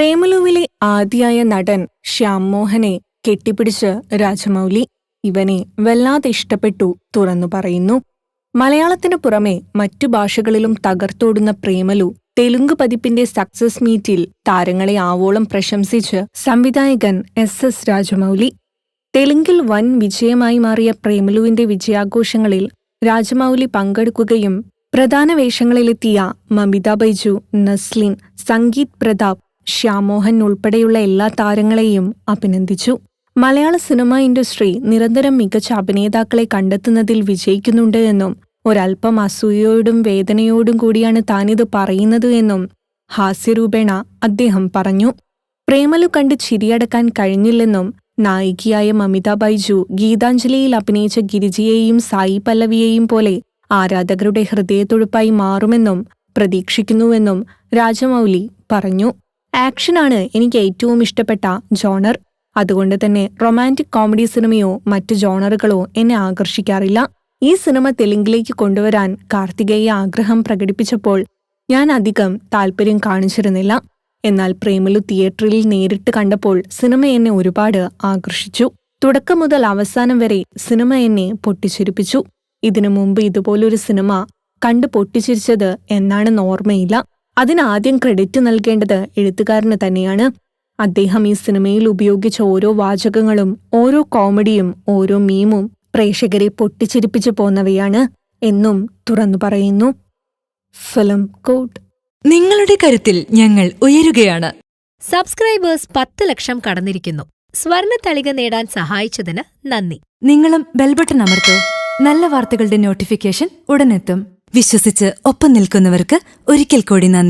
പ്രേമലുവിലെ ആദ്യായ നടൻ ശ്യാം മോഹനെ കെട്ടിപ്പിടിച്ച് രാജമൗലി ഇവനെ വല്ലാതെ ഇഷ്ടപ്പെട്ടു തുറന്നു പറയുന്നു. മലയാളത്തിനു പുറമെ മറ്റു ഭാഷകളിലും തകർത്തോടുന്ന പ്രേമലു തെലുങ്ക് പതിപ്പിന്റെ സക്സസ് മീറ്റിൽ താരങ്ങളെ ആവോളം പ്രശംസിച്ച് സംവിധായകൻ എസ് എസ് രാജമൗലി. തെലുങ്കിൽ വൻ വിജയമായി മാറിയ പ്രേമലുവിന്റെ വിജയാഘോഷങ്ങളിൽ രാജമൗലി പങ്കെടുക്കുകയും പ്രധാന വേഷങ്ങളിലെത്തിയ മമിത ബൈജു നസ്ലിൻ സംഗീത് പ്രതാപ് ശ്യാമോഹൻ ഉൾപ്പെടെയുള്ള എല്ലാ താരങ്ങളെയും അഭിനന്ദിച്ചു. മലയാള സിനിമാ ഇൻഡസ്ട്രി നിരന്തരം മികച്ച അഭിനേതാക്കളെ കണ്ടെത്തുന്നതിൽ വിജയിക്കുന്നുണ്ട് എന്നും ഒരൽപ്പം അസൂയയോടും വേദനയോടും കൂടിയാണ് താനിത് പറയുന്നത് എന്നും ഹാസ്യരൂപേണ അദ്ദേഹം പറഞ്ഞു. പ്രേമലു കണ്ട് ചിരിയടക്കാൻ കഴിഞ്ഞില്ലെന്നും നായികയായ മമിത ബൈജു ഗീതാഞ്ജലിയിൽ അഭിനയിച്ച ഗിരിജിയെയും സായി പല്ലവിയെയും പോലെ ആരാധകരുടെ ഹൃദയത്തൊഴുപ്പായി മാറുമെന്നും പ്രതീക്ഷിക്കുന്നുവെന്നും രാജമൗലി പറഞ്ഞു. ആക്ഷനാണ് എനിക്ക് ഏറ്റവും ഇഷ്ടപ്പെട്ട ജോണർ. അതുകൊണ്ട് തന്നെ റൊമാന്റിക് കോമഡി സിനിമയോ മറ്റ് ജോണറുകളോ എന്നെ ആകർഷിക്കാറില്ല. ഈ സിനിമ തെലുങ്കിലേക്ക് കൊണ്ടുവരാൻ കാർത്തികേയ ആഗ്രഹം പ്രകടിപ്പിച്ചപ്പോൾ ഞാൻ അധികം താല്പര്യം കാണിച്ചിരുന്നില്ല. എന്നാൽ പ്രേമലു തിയേറ്ററിൽ നേരിട്ട് കണ്ടപ്പോൾ സിനിമ എന്നെ ഒരുപാട് ആകർഷിച്ചു. തുടക്കം മുതൽ അവസാനം വരെ സിനിമ എന്നെ പൊട്ടിച്ചിരിപ്പിച്ചു. ഇതിനു മുമ്പ് ഇതുപോലൊരു സിനിമ കണ്ടു പൊട്ടിച്ചിരിച്ചത് എന്നാണെന്ന് ഓർമ്മയില്ല. അതിനാദ്യം ക്രെഡിറ്റ് നൽകേണ്ടത് എഴുത്തുകാരന് തന്നെയാണ്. അദ്ദേഹം ഈ സിനിമയിൽ ഉപയോഗിച്ച ഓരോ വാചകങ്ങളും ഓരോ കോമഡിയും ഓരോ മീമും പ്രേക്ഷകരെ പൊട്ടിച്ചിരിപ്പിച്ചു പോന്നവയാണ് എന്നും തുറന്നു പറയുന്നു. Film court. നിങ്ങളുടെ കരുത്തിൽ ഞങ്ങൾ ഉയരുകയാണ്. സബ്സ്ക്രൈബേഴ്സ് പത്ത് ലക്ഷം കടന്നിരിക്കുന്നു. സ്വർണ തളിക നേടാൻ സഹായിച്ചതിന് നന്ദി. നിങ്ങളും ബെൽബട്ടൺ അമർത്തോ. നല്ല വാർത്തകളുടെ നോട്ടിഫിക്കേഷൻ ഉടനെത്തും. വിശ്വസിച്ച് ഒപ്പം നിൽക്കുന്നവർക്ക് ഒരിക്കൽ കൂടി നന്ദി.